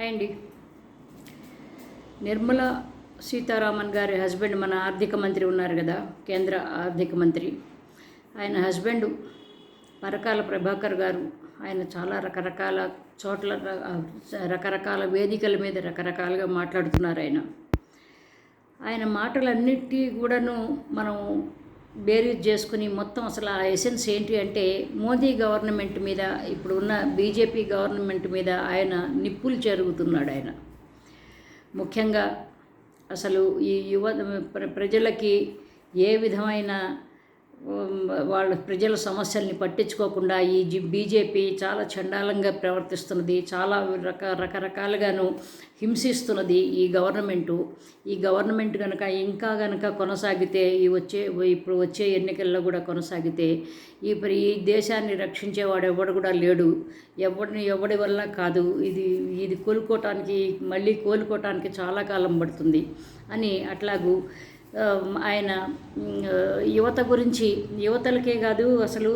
Hi అండి. నిర్మలా సీతారామన్ గారి husband మన ఆర్థిక మంత్రి ఉన్నారు కదా కేంద్ర ఆర్థిక మంత్రి. ఆయన హస్బెండ్ పరకాల ప్రభాకర్ గారు. ఆయన చాలా రకరకాల చోట్ల రకరకాల వేదికల మీద రకరకాలుగా మాట్లాడుతున్నారు ఆయన. ఆయన మాటలన్నిటి కూడాను మనం బేరీజ్ చేసుకుని మొత్తం అసలు ఆ ఎసెన్స్ ఏంటి అంటే మోదీ గవర్నమెంట్ మీద ఇప్పుడు ఉన్న బీజేపీ గవర్నమెంట్ మీద ఆయన నిప్పులు చెరుగుతున్నాడు ఆయన. ముఖ్యంగా అసలు ఈ యువ ప్ర- ప్రజలకి ఏ విధమైన వాళ్ళ ప్రజల సమస్యల్ని పట్టించుకోకుండా ఈ జి బీజేపీ చాలా చండాలంగా ప్రవర్తిస్తున్నది చాలా రక రకరకాలుగాను హింసిస్తున్నది ఈ గవర్నమెంటు. ఈ గవర్నమెంట్ కనుక ఇంకా కనుక కొనసాగితే ఈ వచ్చే ఇప్పుడు వచ్చే ఎన్నికల్లో కూడా కొనసాగితే ఈ ఈ దేశాన్ని రక్షించేవాడు ఎవడు కూడా లేడు. ఎవడిని ఎవడి వల్ల కాదు. ఇది ఇది కోలుకోవటానికి మళ్ళీ కోలుకోవటానికి చాలా కాలం పడుతుంది అని అట్లాగూ ఆయన యువత గురించి యువతలకే కాదు అసలు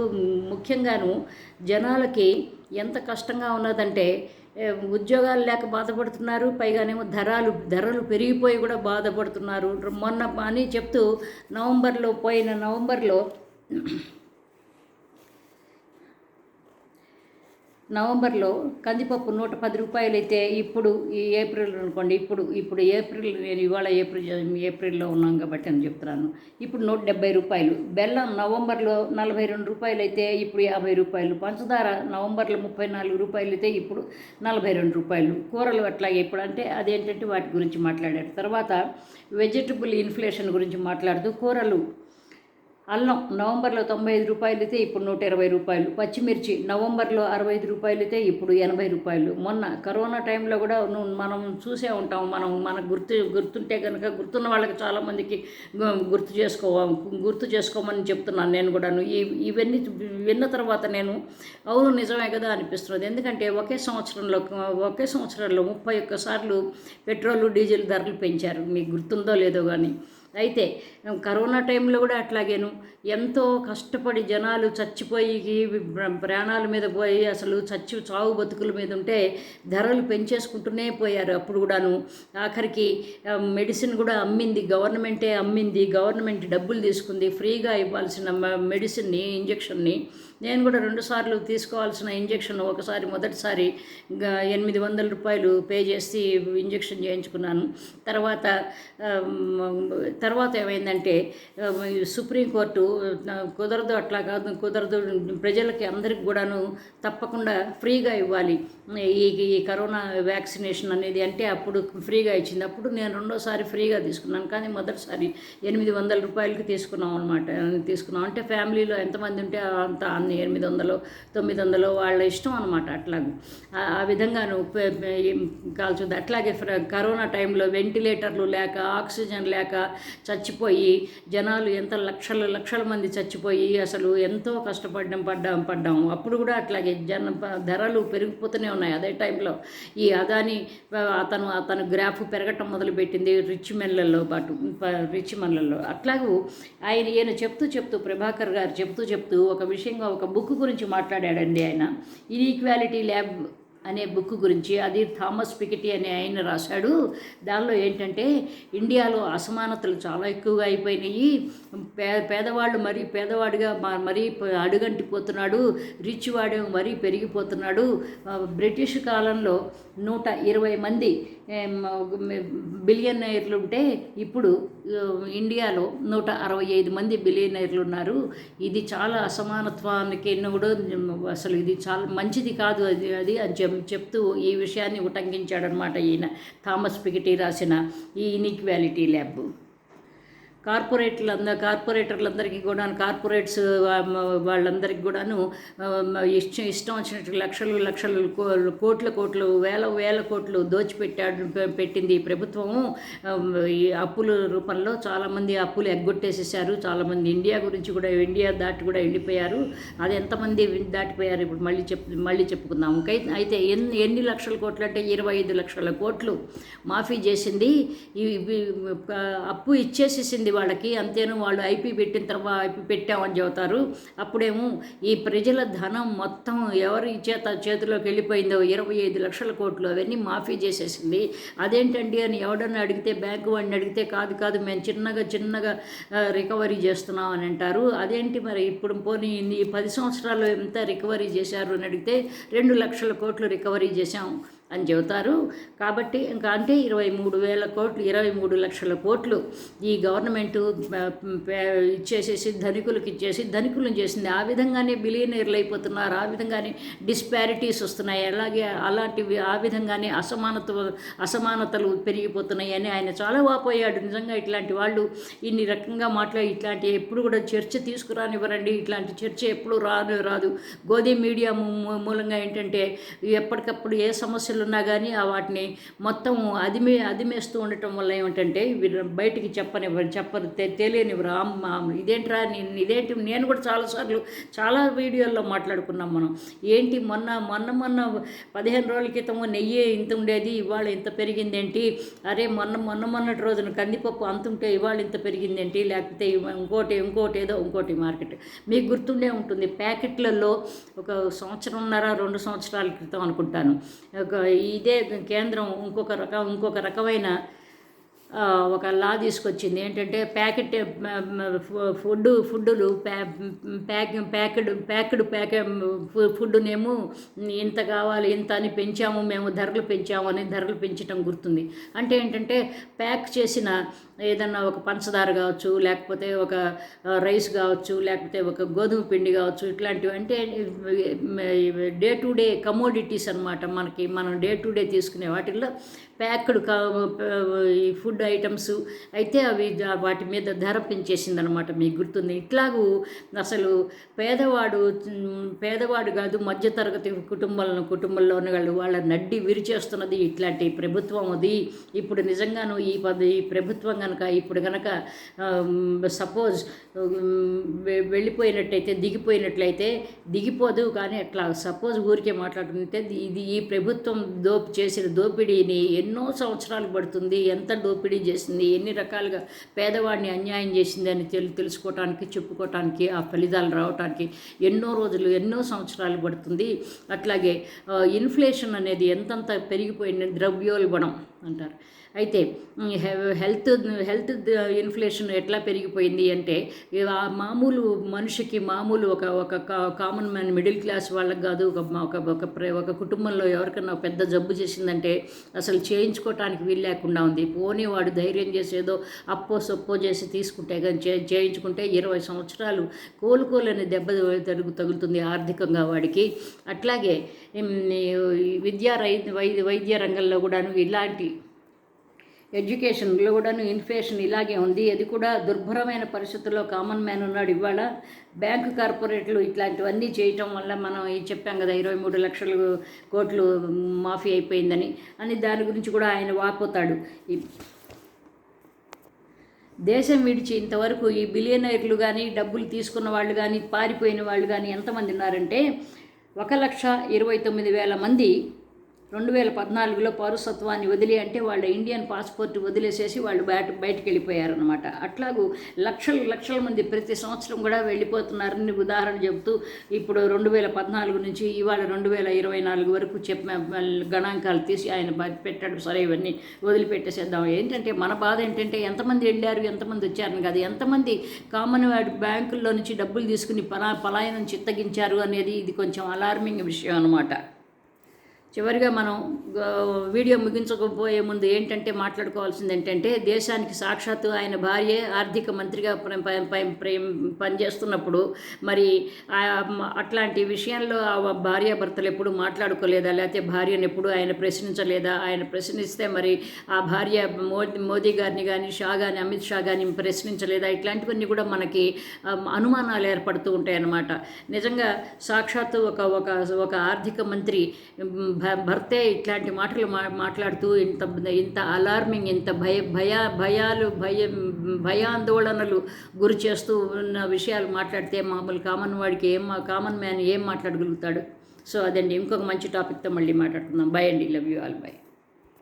ముఖ్యంగాను జనాలకి ఎంత కష్టంగా ఉన్నదంటే ఉద్యోగాలు లేక బాధపడుతున్నారు పైగానేమో ధరలు ధరలు పెరిగిపోయి కూడా బాధపడుతున్నారు. మొన్న అని చెప్తూ నవంబర్లో పోయిన నవంబర్లో నవంబర్లో కందిపప్పు నూట పది రూపాయలు అయితే ఇప్పుడు ఈ ఏప్రిల్ అనుకోండి ఇప్పుడు ఇప్పుడు ఏప్రిల్ నేను ఇవాళ ఏప్రిల్ ఏప్రిల్లో ఉన్నాం కాబట్టి అని చెప్తున్నాను. ఇప్పుడు నూట డెబ్బై రూపాయలు. బెల్లం నవంబర్లో నలభై రెండు రూపాయలు అయితే ఇప్పుడు యాభై రూపాయలు. పంచదార నవంబర్లో ముప్పై నాలుగు రూపాయలు అయితే ఇప్పుడు నలభై రెండు రూపాయలు. కూరలు అట్లాగే ఇప్పుడు అంటే అదేంటంటే వాటి గురించి మాట్లాడారు. తర్వాత వెజిటబుల్ ఇన్ఫ్లేషన్ గురించి మాట్లాడుతూ కూరలు అల్లం నవంబర్లో తొంభై ఐదు రూపాయలు అయితే ఇప్పుడు నూట ఇరవై రూపాయలు. పచ్చిమిర్చి నవంబర్లో అరవై ఐదు రూపాయలు అయితే ఇప్పుడు ఎనభై రూపాయలు. మొన్న కరోనా టైంలో కూడా మనం చూసే ఉంటాం మనం మనకు గుర్తు గుర్తుంటే కనుక గుర్తున్న వాళ్ళకి చాలామందికి గుర్తు చేసుకో గుర్తు చేసుకోమని చెప్తున్నాను నేను కూడాను. ఈ ఇవన్నీ విన్న తర్వాత నేను అవును నిజమే కదా అనిపిస్తున్నది ఎందుకంటే ఒకే సంవత్సరంలో ఒకే సంవత్సరంలో ముప్పై ఒక్కసార్లు పెట్రోల్ డీజిల్ ధరలు పెంచారు. మీకు గుర్తుందో లేదో కానీ అయితే కరోనా టైంలో కూడా అట్లాగేను. ఎంతో కష్టపడి జనాలు చచ్చిపోయి ప్రాణాల మీద పోయి అసలు చచ్చి చావు బతుకుల మీద ఉంటే ధరలు పెంచేసుకుంటూనే పోయారు అప్పుడు కూడాను. ఆఖరికి మెడిసిన్ కూడా అమ్మింది గవర్నమెంటే అమ్మింది గవర్నమెంట్ డబ్బులు తీసుకుంది ఫ్రీగా ఇవ్వాల్సిన మెడిసిన్ని ఇంజక్షన్ని. నేను కూడా రెండుసార్లు తీసుకోవాల్సిన ఇంజక్షన్ ఒకసారి మొదటిసారి ఎనిమిది వందల రూపాయలు పే చేసి ఇంజక్షన్ చేయించుకున్నాను. తర్వాత తర్వాత ఏమైందంటే సుప్రీంకోర్టు కుదరదు అట్లా కాదు కుదరదు ప్రజలకి అందరికి కూడాను తప్పకుండా ఫ్రీగా ఇవ్వాలి. ఈ ఈ కరోనా వ్యాక్సినేషన్ అనేది అంటే అప్పుడు ఫ్రీగా ఇచ్చింది. అప్పుడు నేను రెండోసారి ఫ్రీగా తీసుకున్నాను. కానీ మొదటిసారి ఎనిమిది వందల రూపాయలకి తీసుకున్నాం అనమాట తీసుకున్నాం. అంటే ఫ్యామిలీలో ఎంతమంది ఉంటే అంత అన్ని ఎనిమిది వందలు తొమ్మిది వందలు వాళ్ళ ఇష్టం అనమాట అట్లాగే. ఆ- విధంగా విధంగాను అట్లాగే కరోనా టైంలో వెంటిలేటర్లు లేక ఆక్సిజన్ లేక చచ్చిపోయి జనాలు ఎంత లక్షల లక్షల మంది చచ్చిపోయి అసలు ఎంతో కష్టపడ్డం పడ్డాం పడ్డాం. అప్పుడు కూడా అట్లాగే జన ధరలు పెరిగిపోతూనే ఉన్నాయి అదే టైంలో. ఈ అదాని అతను అతను గ్రాఫ్ పెరగటం మొదలుపెట్టింది రిచ్ మెన్లలో పాటు రిచ్ మెన్లలో అట్లాగూ ఆయన ఈయన చెప్తూ చెప్తూ ప్రభాకర్ గారు చెప్తూ చెప్తూ ఒక విషయంగా ఒక బుక్ గురించి మాట్లాడాడండి ఆయన. ఇన్ఈక్వాలిటీ ల్యాబ్ అనే బుక్ గురించి అది థామస్ పికెటి అనే ఆయన రాశాడు. దానిలో ఏంటంటే ఇండియాలో అసమానతలు చాలా ఎక్కువగా అయిపోయినాయి. పే పేదవాళ్ళు మరీ పేదవాడిగా మ- మరీ అడుగంటిపోతున్నాడు. రిచ్ వాడే మరీ పెరిగిపోతున్నాడు. బ్రిటిష్ కాలంలో నూట ఇరవై మంది బిలియనైర్లు ఉంటే ఇప్పుడు ఇండియాలో నూట అరవై ఐదు మంది బిలియనైర్లు ఉన్నారు. ఇది చాలా అసమానత్వానికి కూడా అసలు ఇది చాలా మంచిది కాదు అది అది అని చెప్ చెప్తూ ఈ విషయాన్ని ఉటంకించాడనమాట ఈయన. థామస్ పికెటీ రాసిన ఈ ఇన్ఈక్వాలిటీ ల్యాబ్. కార్పొరేట్లు కార్పొరేటర్లందరికీ కూడా కార్పొరేట్స్ వాళ్ళందరికీ కూడాను ఇష్టం ఇష్టం వచ్చినట్టు లక్షలు లక్షలు కో- కోట్ల కోట్లు వేల వేల కోట్లు దోచిపెట్టాడు పెట్టింది ఈ ప్రభుత్వము. ఈ అప్పుల రూపంలో చాలామంది అప్పులు ఎగ్గొట్టేసేసారు చాలామంది ఇండియా గురించి కూడా ఇండియా దాటి కూడా వెళ్ళిపోయారు. అది ఎంతమంది దాటిపోయారు ఇప్పుడు మళ్ళీ చెప్ మళ్ళీ చెప్పుకుందాం. అయితే ఎన్ని ఎన్ని లక్షల కోట్లు అంటే ఇరవై ఐదు లక్షల కోట్లు మాఫీ చేసింది. ఈ అప్పు ఇచ్చేసేసింది వాళ్ళకి అంతేను వాళ్ళు ఐపీ పెట్టిన తర్వాత ఐపీ పెట్టామని చెబుతారు. అప్పుడేమో ఈ ప్రజల ధనం మొత్తం ఎవరి చేత చేతిలోకి వెళ్ళిపోయిందో ఇరవై ఐదు లక్షల కోట్లు అవన్నీ మాఫీ చేసేసింది. అదేంటండి అని ఎవడన్నా అడిగితే బ్యాంకు వాడిని అడిగితే కాదు కాదు మేము చిన్నగా చిన్నగా రికవరీ చేస్తున్నాం అని అంటారు. అదేంటి మరి ఇప్పుడు పోనీ ఈ పది సంవత్సరాలు ఎంత రికవరీ చేశారు అని అడిగితే రెండు లక్షల కోట్లు రికవరీ చేశాం. అని చెబుతారు. కాబట్టి ఇంకా అంటే ఇరవై మూడు వేల కోట్లు ఇరవై మూడు లక్షల కోట్లు ఈ గవర్నమెంట్ ఇచ్చేసేసి ధనికులకు ఇచ్చేసి ధనికులను చేసింది. ఆ విధంగానే బిలియనీర్లు అయిపోతున్నారు. ఆ విధంగానే డిస్పారిటీస్ వస్తున్నాయి. అలాగే అలాంటివి ఆ విధంగానే అసమానత అసమానతలు పెరిగిపోతున్నాయి అని ఆయన చాలా వాపోయాడు. నిజంగా ఇట్లాంటి వాళ్ళు ఇన్ని రకంగా మాట్లాడి ఇట్లాంటి ఎప్పుడు కూడా చర్చ తీసుకురానివ్వరండి. ఇట్లాంటి చర్చ ఎప్పుడు రాను రాదు. గోధుమ మీడియా మూ- మూలంగా ఏంటంటే ఎప్పటికప్పుడు ఏ సమస్యలు ఉన్నా కానీ ఆ వాటిని మొత్తం అదిమే అదిమేస్తూ ఉండటం వల్ల ఏమిటంటే బయటికి చెప్పనివ్వరు చెప్పరు తె- తెలియనివ్వరు ఇదేంట్రా నేను ఇదేంటి నేను కూడా చాలాసార్లు చాలా వీడియోల్లో మాట్లాడుకున్నాం మనం. ఏంటి మొన్న మొన్న మొన్న పదిహేను రోజుల క్రితం నెయ్యి ఇంత ఉండేది ఇవాళ ఇంత పెరిగిందేంటి? అరే మొన్న మొన్న మొన్నటి రోజున కందిపప్పు అంత ఉంటే ఇవాళ ఇంత పెరిగిందేంటి? లేకపోతే ఇంకోటి ఇంకోటి ఏదో ఇంకోటి మార్కెట్. మీకు గుర్తుండే ఉంటుంది ప్యాకెట్లలో ఒక సంవత్సరంన్నర రెండు సంవత్సరాల క్రితం అనుకుంటాను. ఒక ఇదే కేంద్రం ఇంకొక రకం ఇంకొక రకమైన ఒక లా తీసుకొచ్చింది. ఏంటంటే ప్యాకెట్ ఫుడ్ ఫుడ్డులు ప్యా ప్యాక్ ప్యాకెడ్ ప్యాకెడ్ ప్యాకె ఫుడ్నేమో ఇంత కావాలి ఇంత అని పెంచాము మేము ధరలు పెంచాము అని ధరలు పెంచడం గుర్తుంది. అంటే ఏంటంటే ప్యాక్ చేసిన ఏదన్నా ఒక పంచదార కావచ్చు లేకపోతే ఒక రైస్ కావచ్చు లేకపోతే ఒక గోధుమ పిండి కావచ్చు ఇట్లాంటివి అంటే డే టు డే కమోడిటీస్ అనమాట మనకి. మనం డే టు డే తీసుకునే వాటిల్లో ప్యాక్డ్ కా ఈ ఫుడ్ ఐటమ్స్ అయితే అవి వాటి మీద ధర పెంచేసింది అనమాట మీకు గుర్తుంది. ఇట్లాగూ అసలు పేదవాడు పేదవాడు కాదు మధ్యతరగతి కుటుంబాలను కుటుంబంలో ఉన్న వాళ్ళు వాళ్ళ నడ్డి విరిచేస్తున్నది ఇట్లాంటి ప్రభుత్వం అది. ఇప్పుడు నిజంగాను ఈ పద ఈ ప్రభుత్వం కనుక ఇప్పుడు కనుక సపోజ్ వెళ్ళిపోయినట్టయితే దిగిపోయినట్లయితే దిగిపోదు కానీ అట్లా సపోజ్ ఊరికే మాట్లాడుతుంటే ఇది ఈ ప్రభుత్వం దోపి చేసిన దోపిడీని ఎన్నో సంవత్సరాలు పడుతుంది ఎంత దోపిడీ చేసింది ఎన్ని రకాలుగా పేదవాడిని అన్యాయం చేసింది అని తెలు తెలుసుకోవటానికి చెప్పుకోవటానికి ఆ ఫలితాలు రావటానికి ఎన్నో రోజులు ఎన్నో సంవత్సరాలు పడుతుంది. అట్లాగే ఇన్ఫ్లేషన్ అనేది ఎంతంత పెరిగిపోయింది ద్రవ్యోల్బణం అంటారు. అయితే హెల్త్ హెల్త్ ద- ఇన్ఫ్లేషన్ ఎట్లా పెరిగిపోయింది అంటే మామూలు మనిషికి మామూలు ఒక ఒక కా- కామన్ మ్యాన్ మిడిల్ క్లాస్ వాళ్ళకి కాదు ఒక ఒక ఒక ప్ర- ఒక కుటుంబంలో ఎవరికన్నా పెద్ద జబ్బు చేసిందంటే అసలు చేయించుకోవటానికి వీలు లేకుండా ఉంది. పోనీ వాడు ధైర్యం చేసేదో అప్పో సొప్పో చేసి తీసుకుంటే కానీ చే చేయించుకుంటే ఇరవై సంవత్సరాలు కోలుకోలేని దెబ్బ తరుగు తగులుతుంది ఆర్థికంగా వాడికి. అట్లాగే విద్యా రై వైద్య వైద్య రంగంలో కూడాను ఇలాంటి ఎడ్యుకేషన్లో కూడాను ఇన్ఫ్లేషన్ ఇలాగే ఉంది. అది కూడా దుర్భరమైన పరిస్థితుల్లో కామన్ మ్యాన్ ఉన్నాడు. ఇవాళ బ్యాంకు కార్పొరేట్లు ఇట్లాంటివన్నీ చేయటం వల్ల మనం ఏం చెప్పాం కదా ఇరవై మూడు లక్షలు కోట్లు మాఫీ అయిపోయిందని అని దాని గురించి కూడా ఆయన వాపోతాడు. దేశం విడిచి ఇంతవరకు ఈ బిలియనైర్లు కానీ డబ్బులు తీసుకున్న వాళ్ళు కానీ పారిపోయిన వాళ్ళు కానీ ఎంతమంది ఉన్నారంటే ఒక లక్ష ఇరవై తొమ్మిది వేల మంది రెండు వేల పద్నాలుగులో పౌరసత్వాన్ని వదిలి అంటే వాళ్ళ ఇండియన్ పాస్పోర్ట్ వదిలేసేసి వాళ్ళు బయట బయటకు వెళ్ళిపోయారనమాట అట్లాగూ లక్షల లక్షల మంది ప్రతి సంవత్సరం కూడా వెళ్ళిపోతున్నారని ఉదాహరణ చెబుతూ ఇప్పుడు రెండు వేల పద్నాలుగు నుంచి ఇవాళ రెండు వేల ఇరవై నాలుగు వరకు చెప్ప గణాంకాలు తీసి ఆయన పెట్టాడు. సరే ఇవన్నీ వదిలిపెట్టేసేద్దాం. ఏంటంటే మన బాధ ఏంటంటే ఎంతమంది వెళ్ళారు ఎంతమంది వచ్చారని కాదు. ఎంతమంది కామన్వెల్త్ బ్యాంకుల్లో నుంచి డబ్బులు తీసుకుని పలా పలాయనం చిత్తగించారు అనేది ఇది కొంచెం అలార్మింగ్ విషయం అనమాట చివరిగా మనం వీడియో ముగించకపోయే ముందు ఏంటంటే మాట్లాడుకోవాల్సింది ఏంటంటే దేశానికి సాక్షాత్తు ఆయన భార్యే ఆర్థిక మంత్రిగా పనిచేస్తున్నప్పుడు మరి అట్లాంటి విషయంలో ఆ భార్యాభర్తలు ఎప్పుడు మాట్లాడుకోలేదా? లేకపోతే భార్యను ఎప్పుడు ఆయన ప్రశ్నించలేదా? ఆయన ప్రశ్నిస్తే మరి ఆ భార్య మోదీ మోదీ గారిని కానీ షా కానీ అమిత్ షా కానీ ప్రశ్నించలేదా? ఇట్లాంటివన్నీ కూడా మనకి అనుమానాలు ఏర్పడుతూ ఉంటాయి అన్నమాట నిజంగా సాక్షాత్తు ఒక ఒక ఒక ఆర్థిక మంత్రి భర్తే ఇట్లాంటి మాటలు మా మాట్లాడుతూ ఇంత ఇంత అలార్మింగ్ ఇంత భయ భయ భయాలు భయ భయాందోళనలు గురి చేస్తూ ఉన్న విషయాలు మాట్లాడితే మామూలు కామన్ వాడికి ఏం కామన్ మ్యాన్ ఏం మాట్లాడగలుగుతాడు? సో అదండి. ఇంకొక మంచి టాపిక్తో మళ్ళీ మాట్లాడుకుందాం. బై అండి. Love you all by